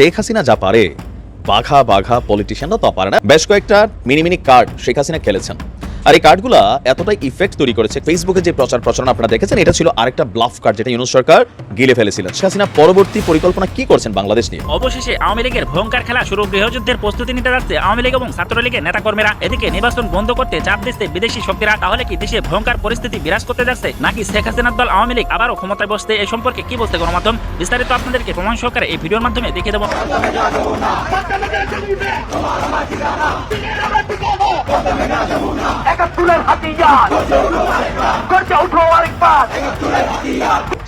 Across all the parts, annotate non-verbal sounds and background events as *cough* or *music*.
শেখ হাসিনা যা পারে, বাঘা বাঘা পলিটিশিয়ানরা তা পারে না। বেশ কয়েকটা mini mini card Sheikh Hasina খেলেছেন। আর এই কার্ডগুলা এতটাই ইফেক্ট তৈরি করেছে ফেসবুকে যে প্রচার প্রচারণা আপনারা দেখেছেন এটা ছিল আরেকটা ব্লাফ কার্ড যেটা ইউনুস সরকার গিলে ফেলেছিলেন শেখ হাসিনা পরবর্তী পরিকল্পনা কি করছেন বাংলাদেশ নিয়ে অবশেষে আওয়ামী লীগের ভয়ঙ্কর খেলা শুরু গৃহযুদ্ধের প্রস্তুতি নিতে যাচ্ছে আওয়ামী লীগ এবং ছাত্রলীগের নেতাকর্মীরা এদিকে নির্বাচন বন্ধ করতে চাপ দিচ্ছে বিদেশি শক্তিরা তাহলে কি দেশে ভয়ঙ্কর পরিস্থিতি বিরাজ করতে যাচ্ছে নাকি শেখ হাসিনার দল আওয়ামী লীগ আবারও ক্ষমতায় বসতে এই সম্পর্কে কি বলতে গণমাধ্যম বিস্তারিত আপনাদেরকে প্রমাণ সহকারে এই ভিডিওর মাধ্যমে দেখিয়ে দেবো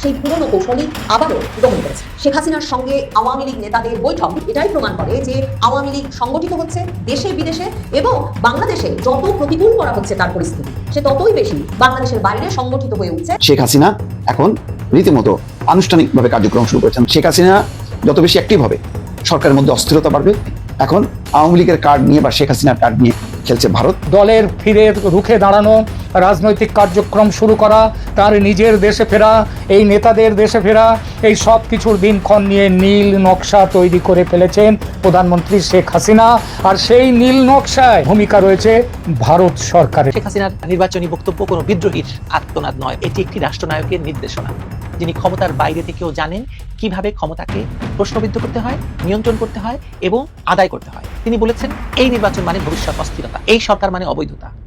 সেই পুরনো কৌশলই আবারও গ্রহণ করেছে। শেখ হাসিনার সঙ্গে আওয়ামী লীগ নেতাদের বৈঠক এটাই প্রমাণ করে যে আওয়ামী লীগ সংগঠিত হচ্ছে দেশে বিদেশে এবং বাংলাদেশে যত প্রতিকূল করা হচ্ছে তার পরিস্থিতি সে ততই বেশি বাংলাদেশের বাইরে সংগঠিত হয়ে উঠছে। শেখ হাসিনা এখন রীতিমতো আনুষ্ঠানিকভাবে কার্যক্রম শুরু করেছেন। শেখ হাসিনা যত বেশি অ্যাক্টিভ হবে সরকারের মধ্যে অস্থিরতা বাড়বে। এখন আওয়ামী লীগের কার্ড নিয়ে বা শেখ হাসিনার কার্ড নিয়ে খেলছে ভারত। দলের ফিরে রুখে দাঁড়ানো রাজনৈতিক কার্যক্রম শুরু করা তার নিজের দেশে ফেরা এই নেতাদের দেশে ফেরা এই সব কিছুর দিনক্ষণ নিয়ে নীল নকশা তৈরি করে ফেলেছেন প্রধানমন্ত্রী শেখ হাসিনা। আর সেই নীল নকশায় ভূমিকা রয়েছে ভারত সরকারের। শেখ হাসিনার নির্বাচনী বক্তব্য কোনো বিদ্রোহীর আত্মনাদ নয় এটি একটি রাষ্ট্রনায়কের নির্দেশনা। যিনি ক্ষমতার বাইরে থেকেও জানেন কীভাবে ক্ষমতাকে প্রশ্নবিদ্ধ করতে হয়, নিয়ন্ত্রণ করতে হয় এবং আদায় করতে হয়। তিনি বলেছেন, এই নির্বাচন মানে ভবিষ্যৎ অস্থিরতা, এই সরকার মানে অবৈধতা।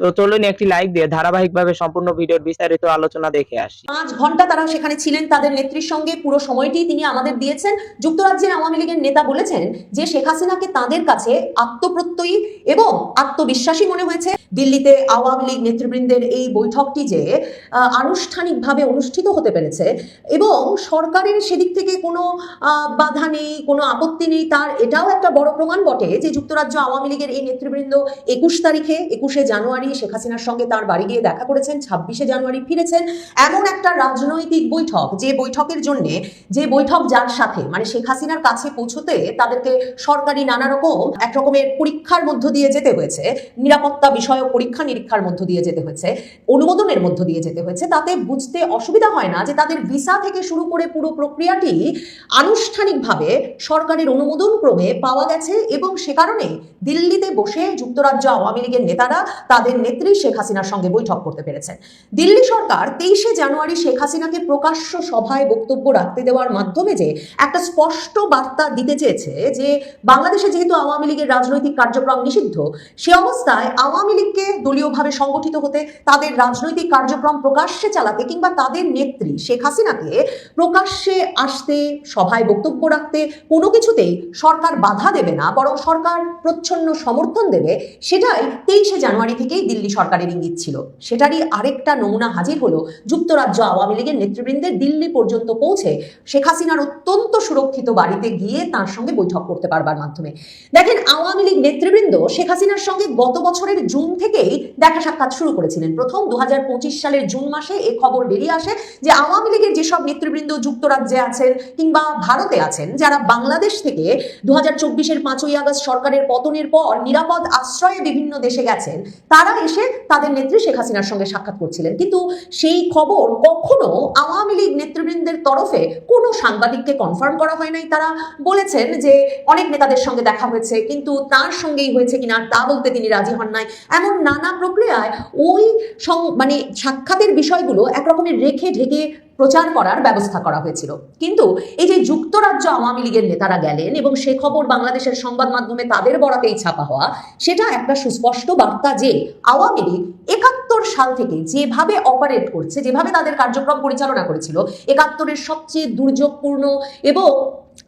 তো চলুন একটি লাইক দিয়ে ধারাবাহিকভাবে সম্পূর্ণ ভিডিওর বিস্তারিত আলোচনা দেখে আসি। পাঁচ ঘণ্টা তারা সেখানে ছিলেন, তাদের নেত্রীর সঙ্গে পুরো সময়টি তিনি আমাদের দিয়েছেন। যুক্তরাজ্যের আওয়ামী লীগের নেতা বলেছেন যে শেখ হাসিনাকে তাদের কাছে আত্মপ্রত্যয়ী এবং আত্মবিশ্বাসী মনে হয়েছে। দিল্লিতে আওয়ামী লীগ নেতৃবৃন্দের এই বৈঠকটি যে আনুষ্ঠানিকভাবে অনুষ্ঠিত হতে পেরেছে এবং সরকারের সেদিক থেকে কোনো বাধা নেই, কোনো আপত্তি নেই, তার এটাও একটা বড় প্রমাণ বটে যে যুক্তরাজ্য আওয়ামী লীগের এই নেতৃবৃন্দ একুশ তারিখে, একুশে জানুয়ারি শেখ হাসিনার সঙ্গে তার বাড়ি গিয়ে দেখা করেছেন, ছাব্বিশে জানুয়ারি ফিরেছেন। এমন একটা রাজনৈতিক বৈঠক, যে বৈঠকের জন্য, যে বৈঠক যার সাথে মানে শেখ হাসিনার কাছে পৌঁছতে তাদেরকে সরকারি নানা রকম এক রকমের পরীক্ষার মধ্য দিয়ে যেতে হয়েছে, নিরাপত্তা বিষয়ক পরীক্ষা নিরীক্ষার মধ্য দিয়ে যেতে হয়েছে, অনুমোদনের মধ্য দিয়ে যেতে হয়েছে। তাতে বুঝতে অসুবিধা হয় না যে তাদের ভিসা থেকে শুরু করে পুরো প্রক্রিয়াটি আনুষ্ঠানিকভাবে সরকারের অনুমোদন ক্রমে পাওয়া গেছে এবং সে কারণে দিল্লিতে বসে যুক্তরাজ্য আওয়ামী লীগের নেতারা তাদের নেত্রী শেখ হাসিনার সঙ্গে বৈঠক করতে পেরেছেন। দিল্লি সরকার তেইশে জানুয়ারি শেখ হাসিনাকে প্রকাশ্য সভায় বক্তব্য রাখতে দেওয়ার মাধ্যমে যে একটা স্পষ্ট বার্তা দিতে চেয়েছে যে বাংলাদেশে যেহেতু আওয়ামী লীগের রাজনৈতিক কার্যক্রম নিষিদ্ধ, সে অবস্থায় আওয়ামী লীগকে দলীয়ভাবে সংগঠিত হতে, তাদের রাজনৈতিক কার্যক্রম প্রকাশ্যে চালাতে কিংবা তাদের নেত্রী শেখ হাসিনাকে প্রকাশ্যে আসতে, সভায় বক্তব্য রাখতে কোনো কিছুতেই সরকার বাধা দেবে না, বরং সরকার প্রচ্ছন্ন সমর্থন দেবে, সেটাই তেইশে জানুয়ারি থেকেই দিল্লি সরকারের ইঙ্গিত ছিল। সেটারই আরেকটা নমুনা হাজির হলো যুক্তরাজ্য আওয়ামী লীগের নেতৃবৃন্দের দিল্লি পর্যন্ত পৌঁছে শেখ হাসিনার অত্যন্ত সুরক্ষিত বাড়িতে গিয়ে তার সঙ্গে বৈঠক করতে পারবার মাধ্যমে। দেখেন, আওয়ামী লীগ নেতৃবৃন্দ শেখ হাসিনার সঙ্গে গত বছরের জুন থেকেই দেখা সাক্ষাৎ শুরু করেছিলেন। প্রথম দু হাজার পঁচিশ সালের জুন মাসে এ খবর বেরিয়ে আসে যে আওয়ামী লীগের যেসব নেতৃবৃন্দ যুক্তরাজ্যে আছেন কিংবা ভারতে আছেন, যারা বাংলাদেশ থেকে দু হাজার চব্বিশের পাঁচই আগস্ট সরকারের পতনের পর নিরাপদ আশ্রয়ে বিভিন্ন দেশে গেছেন, তারা এসে তাদের নেত্রী শেখ হাসিনার সঙ্গে সাক্ষাৎ করছিলেন। কিন্তু সেই খবর কখনো আওয়ামী লীগ নেতৃবৃন্দের তরফে কোনো সাংবাদিককে কনফার্ম করা হয় নাই। তারা বলেছেন যে অনেক নেতাদের সঙ্গে দেখা হয়েছে, কিন্তু তার সঙ্গেই হয়েছে কিনা তা বলতে তিনি রাজি হন নাই। এমন নানা প্রক্রিয়ায় ওই মানে সাক্ষাতের বিষয়গুলো একরকমের রেখে ঢেকে প্রচার করার ব্যবস্থা করা হয়েছিল। কিন্তু এই যে যুক্তরাজ্য আওয়ামী লীগের নেতারা গেলেন এবং সে খবর বাংলাদেশের সংবাদ মাধ্যমে তাদের বরাতেই ছাপা হওয়া, সেটা একটা সুস্পষ্ট বার্তা যে আওয়ামী লীগ একাত্তর সাল থেকে যেভাবে অপারেট করছে, যেভাবে তাদের কার্যক্রম পরিচালনা করেছিল, একাত্তরের সবচেয়ে দুর্যোগপূর্ণ এবং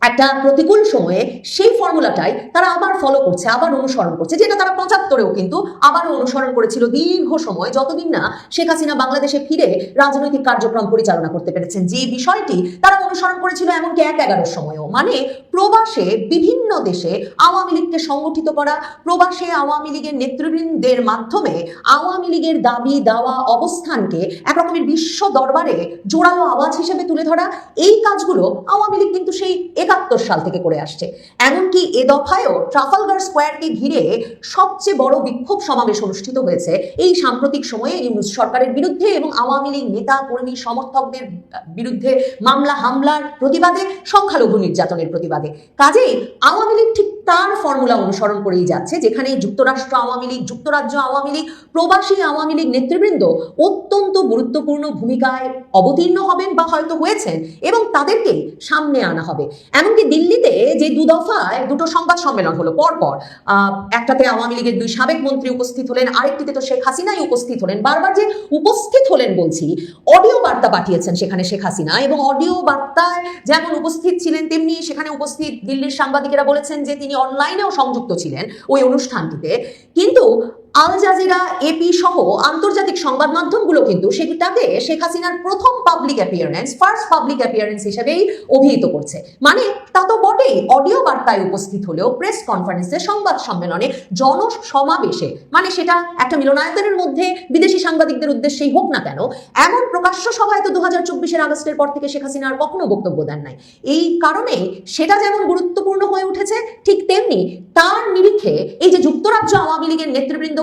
একটা প্রতিকূল সময়ে সেই ফর্মুলাটাই তারা আবার ফলো করছে, আবার অনুসরণ করছে, যেটা তারা পঁচাত্তরেও কিন্তু আবারও অনুসরণ করেছিল দীর্ঘ সময়, যতদিন না শেখ হাসিনা বাংলাদেশে ফিরে রাজনৈতিক কার্যক্রম পরিচালনা করতে পেরেছেন। যে বিষয়টি তারা অনুসরণ করেছিল এমনকি এক এগারোর সময়ও। মানে প্রবাসে বিভিন্ন দেশে আওয়ামী লীগকে সংগঠিত করা, প্রবাসে আওয়ামী লীগের নেতৃবৃন্দের মাধ্যমে আওয়ামী লীগের দাবি দাওয়া অবস্থানকে একরকমের বিশ্ব দরবারে জোরালো আওয়াজ হিসেবে তুলে ধরা, এই কাজগুলো আওয়ামী লীগ কিন্তু সেই একাত্তর সাল থেকে করে আসছে। এমনকি এ দফায়ও ট্রাফালগার স্কোয়ারকে ঘিরে সবচেয়ে বড় বিক্ষোভ সমাবেশ অনুষ্ঠিত হয়েছে। এই সাম্প্রতিক সময়ে ইউনুস সরকারের বিরুদ্ধে এবং আওয়ামী লীগ নেতা, কর্মী, সমর্থকদের বিরুদ্ধে মামলা, হামলার প্রতিবাদে, সংখ্যালঘু নির্যাতনের প্রতিবাদে। কাজেই আওয়ামী লীগ ঠিক তার ফর্মুলা অনুসরণ করেই যাচ্ছে, যেখানে যুক্তরাষ্ট্র আওয়ামী লীগ, যুক্তরাজ্য আওয়ামী লীগ, প্রবাসী আওয়ামী লীগ নেতৃবৃন্দ অত্যন্ত গুরুত্বপূর্ণ ভূমিকায় অবতীর্ণ হবেন বা হয়তো হয়েছেন এবং তাদেরকে সামনে আনা হবে। এমনকি দিল্লিতে যে দু দফায় দুটো সংবাদ সম্মেলন হলো, পরপর একটাতে আওয়ামী লীগের দুই সাবেক মন্ত্রী উপস্থিত হলেন, আরেকটিতে তো শেখ হাসিনাই উপস্থিত হলেন। বারবার যে উপস্থিত হলেন বলছি অডিও বার্তা পাঠিয়েছেন সেখানে শেখ হাসিনা এবং অডিও বার্তায় যেমন উপস্থিত ছিলেন, তেমনি সেখানে উপস্থিত দিল্লির সাংবাদিকেরা বলেছেন যে তিনি অনলাইনেও সংযুক্ত ছিলেন ওই অনুষ্ঠানটিতে। কিন্তু আল জাজিরা এপি সহ আন্তর্জাতিক সংবাদ মাধ্যমগুলো কিন্তু সেটাকে শেখ হাসিনার প্রথম public appearance first public appearance হিসেবেই অভিহিত করছে। মানে তা তো বটেই অডিও বার্তায় উপস্থিত হলেও প্রেস কনফারেন্সে সংবাদ সম্মেলনে জনসমাবেশে মানে সেটা একটা মিলনায়তনের মধ্যে বিদেশি সাংবাদিকদের উদ্দেশ্যেই হোক না কেন, এমন প্রকাশ্য সভায় তো দু হাজার চব্বিশের আগস্টের পর থেকে শেখ হাসিনা আর কখনো বক্তব্য দেন নাই। এই কারণে সেটা যেমন গুরুত্বপূর্ণ হয়ে উঠেছে, ঠিক তেমনি তার নিরিখে এই যে যুক্তরাজ্য আওয়ামী লীগের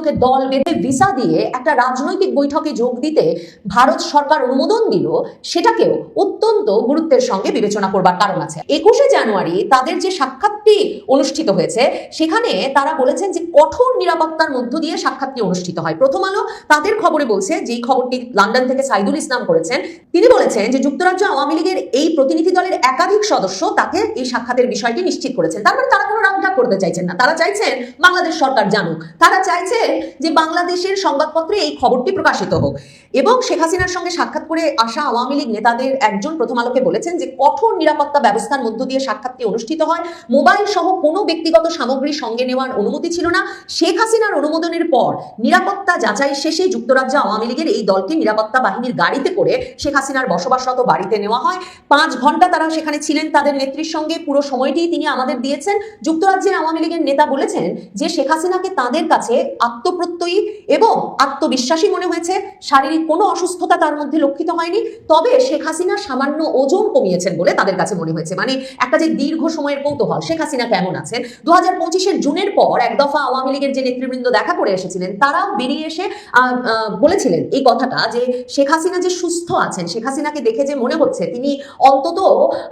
নেতৃবৃন্দকে দল বেঁধে ভিসা দিয়ে একটা রাজনৈতিক বৈঠকে যোগ দিতে ভারত সরকার অনুমোদন দিল, সেটাকেও অত্যন্ত গুরুত্বের সঙ্গে বিবেচনা করবার কারণ আছে। একুশে জানুয়ারি তাদের যে সাক্ষাৎটি অনুষ্ঠিত হয়েছে, সেখানে তারা বলেছেন যে কঠোর নিরাপত্তার মধ্য দিয়ে সাক্ষাৎটি অনুষ্ঠিত হয়। প্রথম আলো তাদের খবরে বলছে, যেই খবরটি লন্ডন থেকে সাইদুল ইসলাম করেছেন, তিনি বলেছেন যে যুক্তরাজ্য আওয়ামী লীগের এই প্রতিনিধি দলের একাধিক সদস্য তাকে এই সাক্ষাতের বিষয়টি নিশ্চিত করেছেন। তার মানে তারা কোনো রাগঢাক করতে চাইছেন না। তারা চাইছেন বাংলাদেশ সরকার জানুক। তারা যে বাংলাদেশের সংবাদপত্রে এই খবরটি প্রকাশিত হোক। এবং শেখ হাসিনার সঙ্গে সাক্ষাৎ করে আসা আওয়ামী লীগ নেতাদের একজন প্রথম আলোকে বলেছেন যে কঠোর নিরাপত্তা ব্যবস্থার মধ্য দিয়ে সাক্ষাৎটি অনুষ্ঠিত হয়। মোবাইল সহ কোনো ব্যক্তিগত সামগ্রী সঙ্গে নেওয়ার অনুমতি ছিল না। শেখ হাসিনার অনুমোদনের পর নিরাপত্তা যাচাই শেষে যুক্তরাজ্য আওয়ামী লীগের এই দলকে নিরাপত্তা বাহিনীর গাড়িতে করে শেখ হাসিনার বসবাসরত বাড়িতে নেওয়া হয়। পাঁচ ঘণ্টা তারা সেখানে ছিলেন তাদের নেত্রীর সঙ্গে। পুরো সময়টি তিনি আমাদের দিয়েছেন। যুক্তরাজ্যের আওয়ামী লীগের নেতা বলেছেন যে শেখ হাসিনাকে তাদের কাছে আত্মপ্রত্যয়ী এবং আত্মবিশ্বাসী মনে হয়েছে। শারীরিক কোনো অসুস্থতা তার মধ্যে লক্ষিত হয়নি। তবে শেখ হাসিনা সামান্য ওজন কমিয়েছেন বলে তাদের কাছে মনে হয়েছে। মানে একটা যে দীর্ঘ সময়ের কৌতূহল শেখ হাসিনা কেমন আছেন? দু হাজার পঁচিশের জুনের পর এক দফা আওয়ামী লীগের যে নেতৃবৃন্দ দেখা করে এসেছিলেন তারাও বেরিয়ে এসে বলেছিলেন এই কথাটা যে শেখ হাসিনা যে সুস্থ আছেন শেখ হাসিনাকে দেখে যে মনে হচ্ছে তিনি অন্তত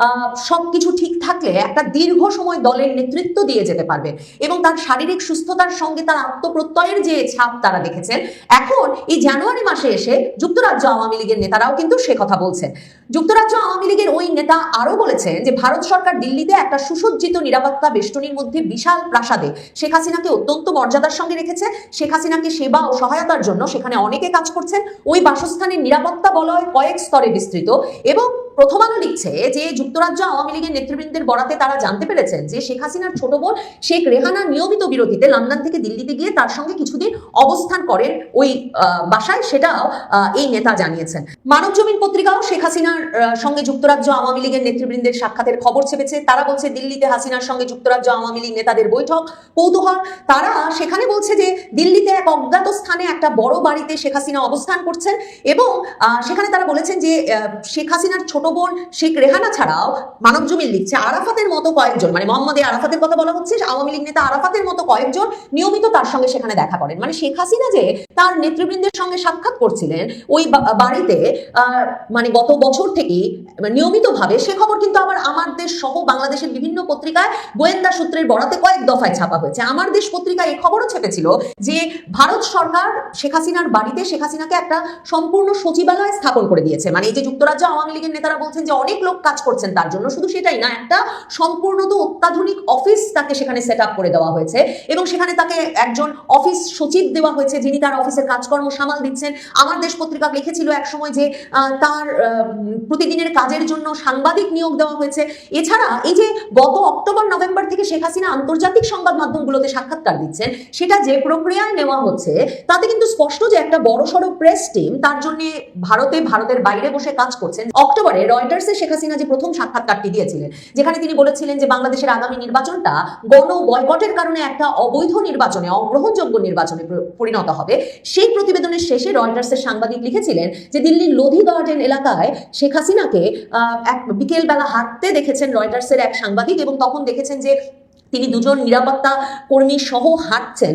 আহ, সবকিছু ঠিক থাকলে একটা দীর্ঘ সময় দলের নেতৃত্ব দিয়ে যেতে পারবেন এবং তার শারীরিক সুস্থতার সঙ্গে তার আত্মপ্রত্যয়ের যে ছাপ তারা দেখেছেন এখন এই জানুয়ারি মাসে এসে যুক্তরাজ্য আওয়ামী লীগের নেতারাও কিন্তু সে কথা বলছেন। যুক্তরাজ্য আওয়ামী লীগের ওই নেতা আরও বলেছেন যে, ভারত সরকার দিল্লিতে একটা সুসজ্জিত নিরাপত্তা বেষ্টনীর মধ্যে বিশাল প্রাসাদে শেখ হাসিনাকে অত্যন্ত মর্যাদার সঙ্গে রেখেছে। শেখ হাসিনাকে সেবা ও সহায়তার জন্য সেখানে অনেকে কাজ করছেন। ওই বাসস্থানের নিরাপত্তা বলয় কয়েক স্তরে বিস্তৃত এবং প্রথম আলো লিখছে যে যুক্তরাজ্য আওয়ামী লীগের নেতৃবৃন্দের বরাতে তারা জানতে পেরেছেন যে শেখ হাসিনার ছোট বোন শেখ রেহানার নিয়মিত বিরতিতে লন্ডন থেকে দিল্লিতে গিয়ে তার সঙ্গে কিছুদিন অবস্থান করেন ওই বাসায়। সেটাও এই নেতা জানিয়েছেন। মানব জমিন পত্রিকাও শেখ হাসিনার সঙ্গে যুক্তরাজ্য আওয়ামী লীগের নেতৃবৃন্দের সাক্ষাতের খবর ছেপেছে। তারা বলছে দিল্লিতে হাসিনার সঙ্গে যুক্তরাজ্য আওয়ামী লীগ নেতাদের বৈঠক, কৌতূহল। তারা সেখানে বলছে যে দিল্লিতে এক অজ্ঞাত স্থানে একটা বড় বাড়িতে শেখ হাসিনা অবস্থান করছেন এবং সেখানে তারা বলেছেন যে শেখ হাসিনার ছোট বোন, শেখ রেহানা ছাড়াও মানব জমিন লিখছে আরাফাতের মতো কয়েকজন। মানে মোহাম্মদ আরাফাতের কথা বলা হচ্ছে, আওয়ামী লীগ নেতা আরাফাতের মতো কয়েকজন নিয়মিত তার সঙ্গে সেখানে দেখা করেন। মানে শেখ হাসিনা যে তার নেতৃবৃন্দের সঙ্গে সাক্ষাৎ করছিলেন, ওই বাড়িতে মানে গত বছর থেকেই নিয়মিত ভাবে সে খবর কিন্তু আবার আমার দেশ সহ বাংলাদেশের বিভিন্ন পত্রিকায় গোয়েন্দা সূত্রের বরাতে কয়েক দফায় ছাপা হয়েছে। আমার দেশ পত্রিকায় এই খবরও ছেপেছিল যে ভারত সরকার শেখ হাসিনার বাড়িতে শেখ হাসিনাকে একটা সম্পূর্ণ সচিবালয় স্থাপন করে দিয়েছে। মানে এই যে যুক্তরাজ্য আওয়ামী লীগের নেতারা তারা বলছেন যে অনেক লোক কাজ করছেন তার জন্য। শুধু সেটাই না, একটা সম্পূর্ণত অত্যাধুনিক অফিস তাকে সেখানে সেট করে দেওয়া হয়েছে এবং সেখানে তাকে একজন অফিস সচিব দেওয়া হয়েছে যিনি তার অফিসের কাজকর্ম সামাল দিচ্ছেন। আমার দেশ পত্রিকা লিখেছিল এক সময় যে তার প্রতিদিনের কাজের জন্য সাংবাদিক নিয়োগ দেওয়া হয়েছে। এছাড়া এই যে গত অক্টোবর, নভেম্বর থেকে শেখ হাসিনা আন্তর্জাতিক সংবাদ মাধ্যমগুলোতে সাক্ষাৎকার দিচ্ছেন, সেটা যে প্রক্রিয়ায় নেওয়া হচ্ছে, তাতে কিন্তু স্পষ্ট যে একটা বড়সড় প্রেস টিম তার জন্য ভারতে, ভারতের বাইরে বসে কাজ করছেন। অক্টোবরে রয়টার্সে শেখ হাসিনা যে প্রথম সাক্ষাৎকারটি দিয়েছিলেন, যেখানে তিনি বলেছিলেন যে বাংলাদেশের আগামী নির্বাচনটা গণ বয়কটের কারণে একটা অবৈধ নির্বাচনে, অগ্রহণযোগ্য নির্বাচনে পরিণত হবে। সেই প্রতিবেদনের শেষে রয়টার্সের সাংবাদিক লিখেছিলেন যে দিল্লির লোধি গার্ডেন এলাকায় শেখ হাসিনাকে এক বিকেলবেলা হাঁটতে দেখেছেন রয়টার্সের এক সাংবাদিক এবং তখন দেখেছেন যে তিনি দুজন নিরাপত্তা কর্মী সহ হাঁটছেন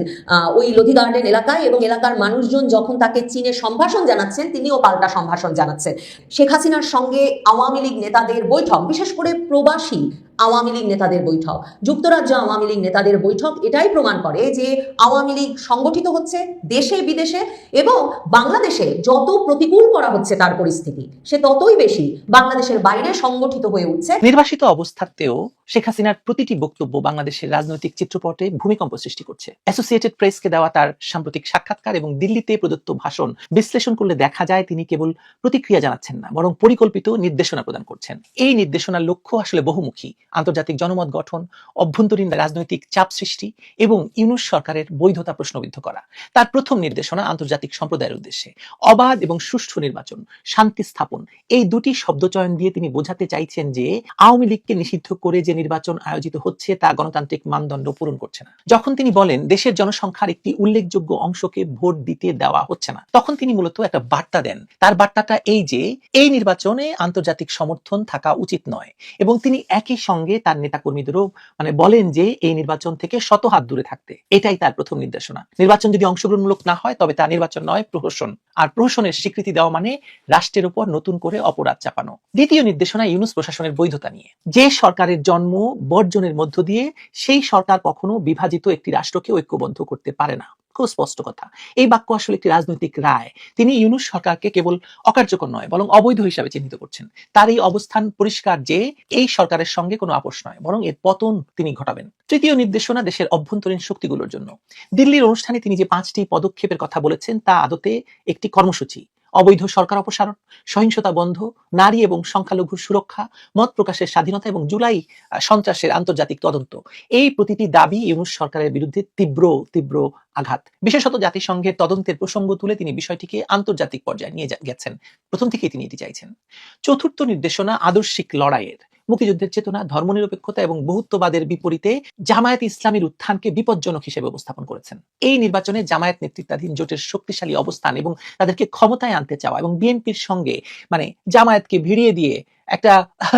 ওই লোধি গার্ডেন এলাকায় এবং এলাকার মানুষজন যখন তাকে চীনে সম্ভাষণ জানাচ্ছেন, তিনিও পাল্টা সম্ভাষণ জানাচ্ছেন। শেখ হাসিনার সঙ্গে আওয়ামী লীগ নেতাদের বৈঠক, বিশেষ করে প্রবাসী আওয়ামী লীগ নেতাদের বৈঠক। যুক্তরাজ্য আওয়ামী লীগ নেতাদের বৈঠক এটাই প্রমাণ করে যে আওয়ামী লীগ সংগঠিত হচ্ছে দেশে বিদেশে এবং বাংলাদেশে যত প্রতিকূল করা হচ্ছে তার পরিস্থিতি, সে ততই বেশি বাংলাদেশের বাইরে সংগঠিত হয়ে উঠছে। নির্বাসিত অবস্থাতেও শেখ হাসিনার প্রতিটি বক্তব্য বাংলাদেশের রাজনৈতিক চিত্রপটে ভূমিকম্প সৃষ্টি করছে। অ্যাসোসিয়েটেড প্রেসকে দেওয়া তার সাম্প্রতিক সাক্ষাৎকার এবং দিল্লিতে প্রদত্ত ভাষণ বিশ্লেষণ করলে দেখা যায় তিনি কেবল প্রতিক্রিয়া জানাচ্ছেন না, বরং পরিকল্পিত নির্দেশনা প্রদান করছেন। এই নির্দেশনার লক্ষ্য আসলে বহুমুখী। আন্তর্জাতিক জনমত গঠন, অভ্যন্তরীণ রাজনৈতিক চাপ সৃষ্টি এবং ইউনুস সরকারের বৈধতা প্রশ্নবিদ্ধ করা। তার প্রথম নির্দেশনা আন্তর্জাতিক সম্প্রদায়ের উদ্দেশ্যে। অবাধ এবং সুষ্ঠু নির্বাচন, শান্তি স্থাপন। এই দুটি শব্দচয়ন দিয়ে তিনি বোঝাতে চাইছেন যে, আওয়ামী লীগকে নিষিদ্ধ করে যে নির্বাচন আয়োজিত হচ্ছে তা গণতান্ত্রিক মানদণ্ড পূরণ করছে না। যখন তিনি বলেন, দেশের জনসংখ্যার একটি উল্লেখযোগ্য অংশকে ভোট দিতে দেওয়া হচ্ছে না, তখন তিনি মূলত একটা বার্তা দেন। তার বার্তাটা এই যে, এই নির্বাচনে আন্তর্জাতিক সমর্থন থাকা উচিত নয়। এবং তিনি একই সঙ্গে তার নেতাকর্মীদেরও মানে বলেন যে এই নির্বাচন থেকে শত হাত দূরে থাকতে। এটাই তার প্রথম নির্দেশনা। নির্বাচন যদি অংশগ্রহণমূলক না হয়, তবে তা নির্বাচন নয়, প্রহসন। আর প্রহসনের স্বীকৃতি দেওয়া মানে রাষ্ট্রের উপর নতুন করে অপরাধ চাপানো। দ্বিতীয় নির্দেশনা ইউনুস প্রশাসনের বৈধতা নিয়ে। যে সরকারের জন্ম বর্জনের মধ্য দিয়ে সেই সরকার কখনো বিভাজিত একটি রাষ্ট্রকে ঐক্যবদ্ধ করতে পারে না। স্পষ্ট কথা। এই বাক্য আসলে একটি রাজনৈতিক রায়। তিনি ইউনুস সরকারকে কেবল অকার্যকর নয়, বরং অবৈধ হিসাবে চিহ্নিত করছেন। তার এই অবস্থান পরিষ্কার যে এই সরকারের সঙ্গে কোনো আপোষ নয়, বরং এর পতন তিনি ঘটাবেন। তৃতীয় নির্দেশনা দেশের অভ্যন্তরীণ শক্তিগুলোর জন্য। দিল্লির অনুষ্ঠানে তিনি যে পাঁচটি পদক্ষেপের কথা বলেছেন তা আদতে একটি কর্মসূচি। অবৈধ সরকার অপসারণ, সহিংসতা বন্ধ, নারী এবং সংখ্যালঘু সুরক্ষা, মত প্রকাশের স্বাধীনতা এবং জুলাই সন্ত্রাসের আন্তর্জাতিক তদন্ত। এই প্রতিটি দাবি ইউনুস সরকারের বিরুদ্ধে তীব্র তীব্র আঘাত। বিশেষত জাতিসংঘের তদন্তের প্রসঙ্গ তুলে তিনি বিষয়টিকে আন্তর্জাতিক পর্যায়ে নিয়ে গেছেন। প্রথম থেকেই তিনি এটি চাইছেন। চতুর্থ নির্দেশনা আদর্শিক লড়াইয়ের। মুক্তিযুদ্ধের চেতনা, ধর্মনিরপেক্ষতা এবং বহুত্ববাদের বিপরীতে জামায়াত ইসলামীর উত্থানকে বিপজ্জনক হিসেবে উপস্থাপন করেছেন। এই নির্বাচনে জামায়াত নেতৃত্বাধীন জোটের শক্তিশালী অবস্থান এবং তাদেরকে ক্ষমতায় আনতে চাওয়া এবং বিএনপির সঙ্গে মানে জামায়াতকে ভিড়িয়ে দিয়ে একটা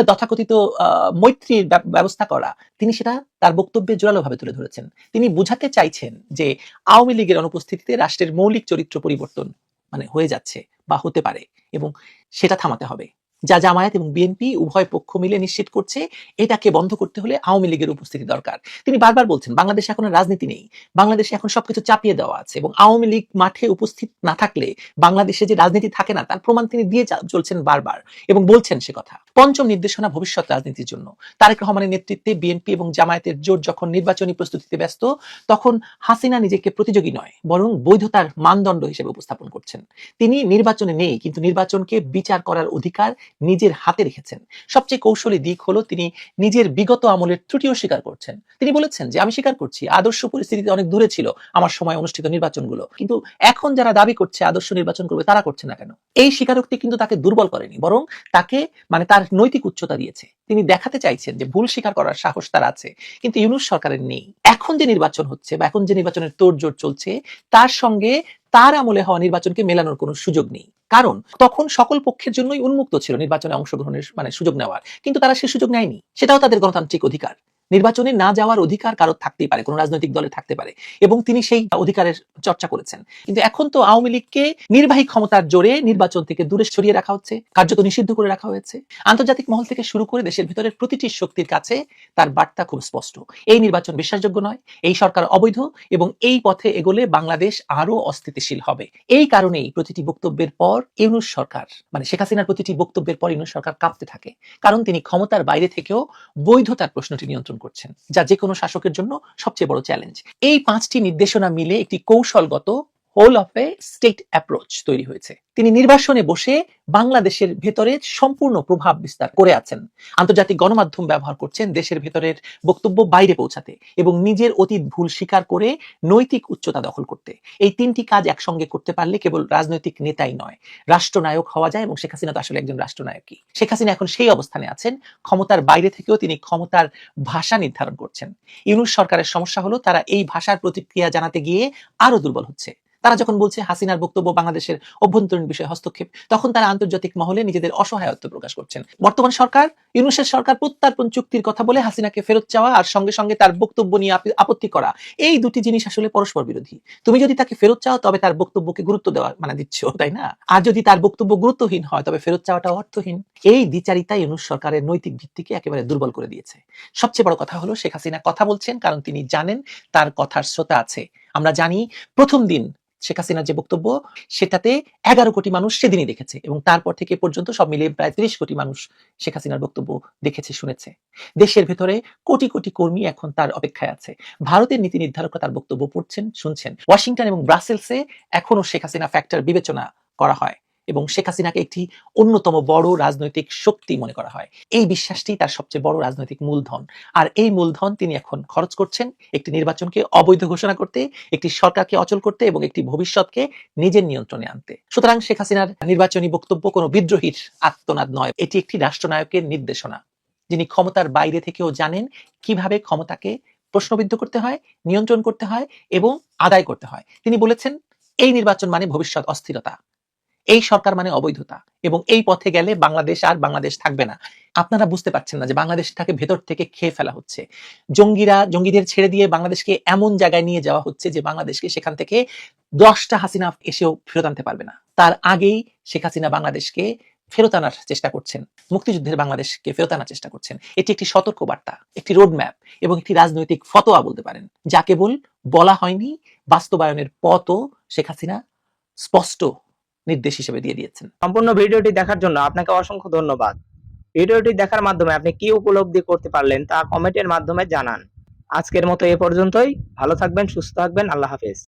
তথাকথিত মৈত্রীর ব্যবস্থা করা, তিনি সেটা তার বক্তব্যে জোরালোভাবে তুলে ধরেছেন। তিনি বুঝাতে চাইছেন যে আওয়ামী লীগের অনুপস্থিতিতে রাষ্ট্রের মৌলিক চরিত্র পরিবর্তন মানে হয়ে যাচ্ছে বা হতে পারে এবং সেটা থামাতে হবে। যা জামায়াত এবং বিএনপি উভয় পক্ষ মিলে নিশ্চিত করছে, এটাকে বন্ধ করতে হলে আওয়ামী লীগের উপস্থিতি দরকার। তিনি বারবার বলছেন, বাংলাদেশে এখন রাজনীতি নেই। বাংলাদেশে এখন সবকিছু চাপিয়ে দেওয়া আছে এবং আওয়ামী লীগ মাঠে উপস্থিত না থাকলে বাংলাদেশে যে রাজনীতি থাকে না, তার প্রমাণ তিনি দিয়ে চলছেন বারবার এবং বলছেন সে কথা। পঞ্চম নির্দেশনা ভবিষ্যৎ রাজনীতির জন্য। তারেক রহমানের নেতৃত্বে বিএনপি এবং জামায়াতের জোট যখন নির্বাচনী প্রস্তুতিতে ব্যস্ত, তখন হাসিনা নিজেকে প্রতিযোগী নয়, বরং বৈধতার মানদণ্ড হিসেবে উপস্থাপন করছেন। তিনি নির্বাচনে নেই, কিন্তু নির্বাচনকে বিচার করার অধিকার নিজের হাতে রেখেছেন। সবচেয়ে কৌশলী দিক হলো তিনি নিজের বিগত আমলের ত্রুটিও স্বীকার করছেন। তিনি বলেছেন যে, আমি স্বীকার করছি, আদর্শ পরিস্থিতিতে অনেক দূরে ছিল আমার সময় অনুষ্ঠিত নির্বাচনগুলো। কিন্তু এখন যারা দাবি করছে আদর্শ নির্বাচন করবে, তারা করছে না কেন? এই স্বীকারোক্তি কিন্তু তাকে দুর্বল করেনি, বরং তাকে মানে তার নৈতিক উচ্চতা দিয়েছে। তিনি দেখাতে চাইছেন যে, ভুল স্বীকার করার সাহস তার আছে, কিন্তু ইউনুস সরকারের নেই। এখন যে নির্বাচন হচ্ছে বা এখন যে নির্বাচনের তোড়জোড় চলছে, তার সঙ্গে তার আমলে হওয়া নির্বাচনকে মেলানোর কোনো সুযোগ নেই। কারণ তখন সকল পক্ষের জন্যই উন্মুক্ত ছিল নির্বাচনে অংশগ্রহণের মানে সুযোগ নেওয়ার। কিন্তু তারা সে সুযোগ নেয়নি। সেটাও তাদের গণতান্ত্রিক অধিকার। নির্বাচনে না যাওয়ার অধিকার কারোর থাকতেই পারে, কোনো রাজনৈতিক দলে থাকতে পারে এবং তিনি সেই অধিকারের চর্চা করেছেন। কিন্তু এখন তো আওয়ামী লীগকে নির্বাহী ক্ষমতার জোরে নির্বাচন থেকে দূরে সরিয়ে রাখা হচ্ছে, কার্যত নিষিদ্ধ করে রাখা হয়েছে। আন্তর্জাতিক মহল থেকে শুরু করে দেশের ভিতরের প্রতিটি শক্তির কাছে তার বার্তা খুব স্পষ্ট। এই নির্বাচন বিশ্বাসযোগ্য নয়, এই সরকার অবৈধ এবং এই পথে এগোলে বাংলাদেশ আরও অস্থিতিশীল হবে। এই কারণেই প্রতিটি বক্তব্যের পর ইউনুস সরকার মানে শেখ হাসিনার প্রতিটি বক্তব্যের পর ইউনুস সরকার কাঁপতে থাকে। কারণ তিনি ক্ষমতার বাইরে থেকেও বৈধতার প্রশ্নটি নিয়ন্ত্রণ করছেন, যা যে কোনো শাসকের জন্য সবচেয়ে বড় চ্যালেঞ্জ এই পাঁচটি নির্দেশনা মিলে একটি কৌশলগত whole of a state approach তৈরি হয়েছে। তিনি নির্বাসনে বসে বাংলাদেশের ভেতরে সম্পূর্ণ প্রভাব বিস্তার করে আছেন। আন্তর্জাতিক গণমাধ্যম ব্যবহার করছেন দেশের ভেতরের বক্তব্য বাইরে পৌঁছাতে এবং নিজের অতীত ভুল স্বীকার করে নৈতিক উচ্চতা দখল করতে। এই তিনটি কাজ একসঙ্গে করতে পারলে কেবল রাজনৈতিক নেতাই নয়, রাষ্ট্রনায়ক হওয়া যায় এবং শেখ হাসিনা তো আসলে একজন রাষ্ট্রনায়কই। শেখ হাসিনা এখন সেই অবস্থানে আছেন, ক্ষমতার বাইরে থেকেও তিনি ক্ষমতার ভাষা নির্ধারণ করছেন। ইউনুস সরকারের সমস্যা হলো তারা এই ভাষার প্রতিক্রিয়া জানাতে গিয়ে আরও দুর্বল হচ্ছে। তারা যখন বলছে হাসিনার বক্তব্য বাংলাদেশের অভ্যন্তরীণ বিষয়ে হস্তক্ষেপ, তখন তারা আন্তর্জাতিক মহলে নিজেদের অসহায়ত্ব প্রকাশ করছেন। বর্তমান সরকার, ইউনুসের সরকার প্রত্যার্পণ চুক্তির কথা বলে হাসিনাকে ফেরত চাওয়া আর সঙ্গে সঙ্গে তার বক্তব্য নিয়ে আপত্তি করা, এই দুটি জিনিস আসলে পরস্পর বিরোধী। তুমি যদি তাকে ফেরত চাও, তবে তার বক্তব্যকে গুরুত্ব দেওয়া মানে দিচ্ছ, *laughs* তাই না? আর যদি তার বক্তব্য গুরুত্বহীন হয়, তবে ফেরত চাওয়াটা অর্থহীন। এই দ্বিচারিতা ইউনুস সরকারের নৈতিক ভিত্তিকে একেবারে দুর্বল করে দিয়েছে। সবচেয়ে বড় কথা হলো, শেখ হাসিনা কথা বলছেন কারণ তিনি জানেন তার কথার শ্রোতা আছে। আমরা জানি প্রথম দিন শেখ হাসিনার যে বক্তব্য, সেটাতে এগারো কোটি মানুষ সেদিনই দেখেছে এবং তারপর থেকে পর্যন্ত সব মিলিয়ে প্রায় ত্রিশ কোটি মানুষ শেখ হাসিনার বক্তব্য দেখেছে, শুনেছে। দেশের ভেতরে কোটি কোটি কর্মী এখন তার অপেক্ষায় আছে। ভারতের নীতি নির্ধারকরা তার বক্তব্য পড়ছেন, শুনছেন। ওয়াশিংটন এবং ব্রাসেলসে এখনও শেখ হাসিনা ফ্যাক্টর বিবেচনা করা হয়। এবং শেখ হাসিনাকে একটি অন্যতম বড় রাজনৈতিক শক্তি মনে করা হয়। এই বিশ্বাসটি তার সবচেয়ে বড় রাজনৈতিক মূলধন। আর এই মূলধন তিনি এখন খরচ করছেন একটি নির্বাচনকে অবৈধ ঘোষণা করতে, একটি সরকারকে অচল করতে এবং একটি ভবিষ্যৎকে নিজের নিয়ন্ত্রণে আনতে। সুতরাং শেখ হাসিনার নির্বাচনী বক্তব্য কোনো বিদ্রোহীর আত্মনাদ নয়। এটি একটি রাষ্ট্রনায়কের নির্দেশনা। যিনি ক্ষমতার বাইরে থেকেও জানেন কীভাবে ক্ষমতাকে প্রশ্নবিদ্ধ করতে হয়, নিয়ন্ত্রণ করতে হয় এবং আদায় করতে হয়। তিনি বলেছেন, এই নির্বাচন মানে ভবিষ্যৎ অস্থিরতা। এই সরকার মানে অবৈধতা এবং এই পথে গেলে বাংলাদেশ আর বাংলাদেশ থাকবে না। আপনারা বুঝতে পারছেন না যে বাংলাদেশটাকে ভেতর থেকে খেয়ে ফেলা হচ্ছে। জঙ্গিরা, জঙ্গিদের ছেড়ে দিয়ে বাংলাদেশকে এমন জায়গায় নিয়ে যাওয়া হচ্ছে যে বাংলাদেশকে সেখান থেকে দশটা হাসিনা এসেও ফেরত আনতে পারবে না। তার আগেই শেখ হাসিনা বাংলাদেশকে ফেরত আনার চেষ্টা করছেন। মুক্তিযুদ্ধের বাংলাদেশকে ফেরত আনার চেষ্টা করছেন। এটি একটি সতর্ক বার্তা একটি রোড ম্যাপ এবং একটি রাজনৈতিক ফতোয়া বলতে পারেন, যা কেবল বলা হয়নি, বাস্তবায়নের পথও শেখ হাসিনা স্পষ্ট নির্দেশ হিসেবে দিয়ে দিয়েছেন। সম্পূর্ণ ভিডিওটি দেখার জন্য আপনাকে অসংখ্য ধন্যবাদ। ভিডিওটি দেখার মাধ্যমে আপনি কি উপলব্ধি করতে পারলেন তা কমেন্টের মাধ্যমে জানান। আজকের মতো এ পর্যন্তই। ভালো থাকবেন, সুস্থ থাকবেন। আল্লাহ হাফেজ।